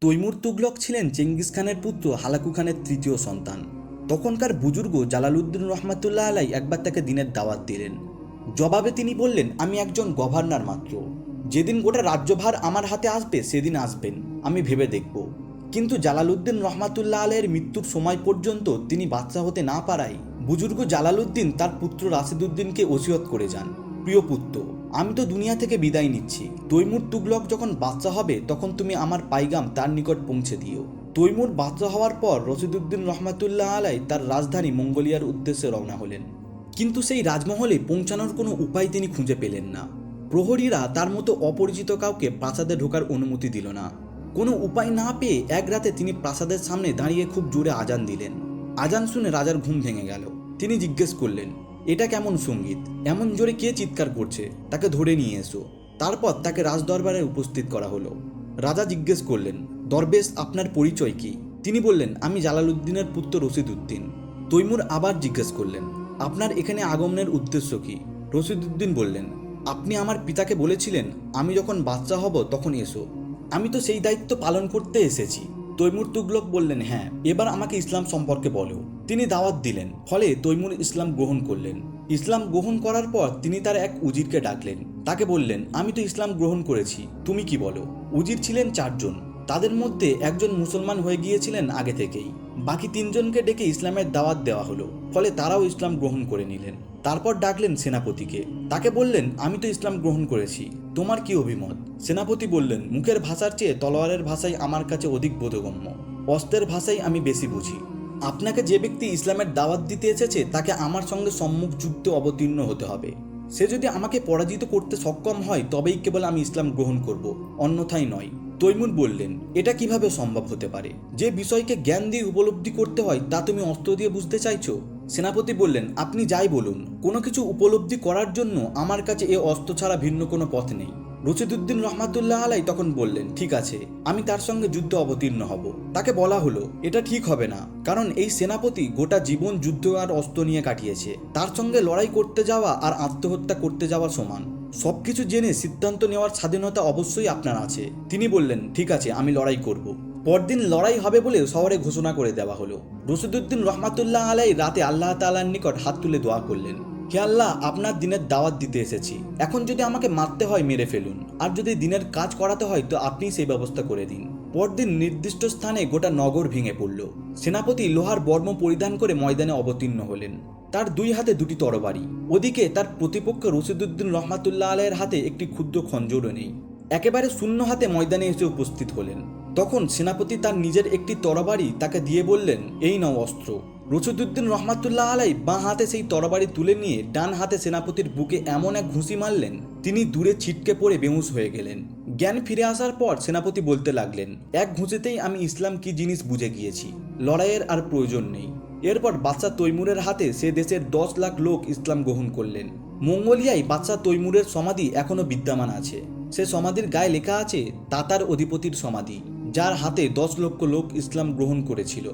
তৈমুর তুগলক ছিলেন চেঙ্গিস খানের পুত্র, হালাকু খানের তৃতীয় সন্তান। তখনকার বুজুর্গ জালালউদ্দিন রহমাতুল্লাহ আলাই একবার তাকে দিনের দাওয়াত দিলেন। জবাবে তিনি বললেন, আমি একজন গভর্নর মাত্র। যেদিন গোটা রাজ্যভার আমার হাতে আসবে, সেদিন আসবেন, আমি ভেবে দেখব। কিন্তু জালালউদ্দিন রহমাতুল্লাহ আলাইয়ের মৃত্যুর সময় পর্যন্ত তিনি বাচ্চা হতে না পারায় বুজুর্গ জালালউদ্দিন তার পুত্র রাশিদুদ্দিনকে ওসিয়ত করে যান। প্রিয় পুত্র, আমি তো দুনিয়া থেকে বিদায় নিচ্ছি। তৈমুর তুগলক যখন বাচ্চা হবে, তখন তুমি আমার পাইগাম তার নিকট পৌঁছে দিও। তৈমুর বাচ্চা হওয়ার পর রশিদুদ্দিন রহমাতুল্লাহ আলাই তার রাজধানী মঙ্গোলিয়ার উদ্দেশ্যে রওনা হলেন। কিন্তু সেই রাজমহলে পৌঁছানোর কোনো উপায় তিনি খুঁজে পেলেন না। প্রহরীরা তার মতো অপরিচিত কাউকে প্রাসাদে ঢোকার অনুমতি দিল না। কোনো উপায় না পেয়ে এক রাতে তিনি প্রাসাদের সামনে দাঁড়িয়ে খুব জোরে আজান দিলেন। আজান শুনে রাজার ঘুম ভেঙে গেল। তিনি জিজ্ঞেস করলেন এটা কেমন সংগীত? এমন জোরে কে চিৎকার করছে? তাকে ধরে নিয়ে এসো। তারপর তাকে রাজদরবারে উপস্থিত করা হলো। রাজা জিজ্ঞেস করলেন, দরবেশ, আপনার পরিচয় কি? তিনি বললেন, আমি জালালউদ্দিনের পুত্র রশিদউদ্দিন। তৈমুর আবার জিজ্ঞেস করলেন, আপনার এখানে আগমনের উদ্দেশ্য কি? রশিদউদ্দিন বললেন, আপনি আমার পিতাকে বলেছিলেন, আমি যখন বাচ্চা হব তখন এসো। আমি তো সেই দায়িত্ব পালন করতে এসেছি। তৈমুর তুগলক বললেন হ্যাঁ এবার আমাকে ইসলাম সম্পর্কে বলো। তিনি দাওয়াত দিলেন, ফলে তৈমুর ইসলাম গ্রহণ করলেন। ইসলাম গ্রহণ করার পর তিনি তার এক উজিরকে ডাকলেন। তাকে বললেন, আমি তো ইসলাম গ্রহণ করেছি, তুমি কি বলো? উজির ছিলেন চারজন, তাদের মধ্যে একজন মুসলমান হয়ে গিয়েছিলেন আগে থেকেই। বাকি তিনজনকে ডেকে ইসলামের দাওয়াত দেওয়া হলো, ফলে তারাও ইসলাম গ্রহণ করে নিলেন। তারপর ডাকলেন সেনাপতিকে, তাকে বললেন, আমি তো ইসলাম গ্রহণ করেছি, তোমার কি অভিমত? সেনাপতি বললেন, মুখের ভাষার চেয়ে তলোয়ারের ভাষাই আমার কাছে অধিক বোধগম্য অস্ত্রের ভাষাই আমি বেশি বুঝি। আপনাকে যে ব্যক্তি ইসলামের দাওয়াত দিতে এসেছে, তাকে আমার সঙ্গে সম্মুখ যুদ্ধে অবতীর্ণ হতে হবে। সে যদি আমাকে পরাজিত করতে সক্ষম হয়, তবেই কেবল আমি ইসলাম গ্রহণ করব। অন্যথায় নয়। তৈমুর বললেন, এটা কীভাবে সম্ভব হতে পারে? যে বিষয়কে জ্ঞান দিয়ে উপলব্ধি করতে হয়, তা তুমি অস্ত্র দিয়ে বুঝতে চাইছো? সেনাপতি বললেন, আপনি যাই বলুন। কোনো কিছু উপলব্ধি করার জন্য আমার কাছে এ অস্ত্র ছাড়া ভিন্ন কোনো পথ নেই। রশিদুদ্দিন রহমাতুল্লাহ আলাই তখন বললেন, ঠিক আছে, আমি তার সঙ্গে যুদ্ধ অবতীর্ণ হব। তাকে বলা হলো, এটা ঠিক হবে না, কারণ এই সেনাপতি গোটা জীবন যুদ্ধ আর অস্ত্র নিয়ে কাটিয়েছে। তার সঙ্গে লড়াই করতে যাওয়া আর আত্মহত্যা করতে যাওয়া সমান। সবকিছু জেনে সিদ্ধান্ত নেওয়ার স্বাধীনতা অবশ্যই আপনার আছে। তিনি বললেন, ঠিক আছে, আমি লড়াই করব। পরদিন লড়াই হবে বলে শহরে ঘোষণা করে দেওয়া হলো। রশিদুদ্দিন রহমাতুল্লাহ আলাই রাতে আল্লাহ তাআলার নিকট হাত তুলে দোয়া করলেন। হে আল্লাহ, আপনার দিনের দাওয়াত দিতে এসেছি। এখন যদি আমাকে মারতে হয়, মেরে ফেলুন। আর যদি দিনের কাজ করাতে হয়, তো আপনি সেই ব্যবস্থা করে দিন। পরদিন নির্দিষ্ট স্থানে গোটা নগর ভেঙে পড়ল। সেনাপতি লোহার বর্ম পরিধান করে ময়দানে অবতীর্ণ হলেন। তার দুই হাতে দুটি তরবারি। ওদিকে তার প্রতিপক্ষ রশিদুদ্দিন রহমাতুল্লাহ আলাইয়ের হাতে একটি ক্ষুদ্র খঞ্জরও নেই। একেবারে শূন্য হাতে ময়দানে এসে উপস্থিত হলেন। তখন সেনাপতি তার নিজের একটি তরবারি তাকে দিয়ে বললেন, এই নাও অস্ত্র। রশিদুদ্দিন রহমাতুল্লাহ আলাই বাঁ হাতে সেই তরবারি তুলে নিয়ে ডান হাতে সেনাপতির বুকে এমন এক ঘুষি মারলেন, তিনি দূরে ছিটকে পড়ে বেহুশ হয়ে গেলেন। জ্ঞান ফিরে আসার পর সেনাপতি বলতে লাগলেন, এক ঘুষিতেই আমি ইসলাম কি জিনিস বুঝে গিয়েছি? লড়াইয়ের আর প্রয়োজন নেই। এরপর বাচ্চা তৈমুরের হাতে সে দেশের দশ লাখ লোক ইসলাম গ্রহণ করলেন। মঙ্গোলিয়ায় বাচ্চা তৈমুরের সমাধি এখনও বিদ্যমান আছে। সে সমাধির গায়ে লেখা আছে, তাতার অধিপতির সমাধি যার হাতে দশ লক্ষ লোক ইসলাম গ্রহণ করেছিল।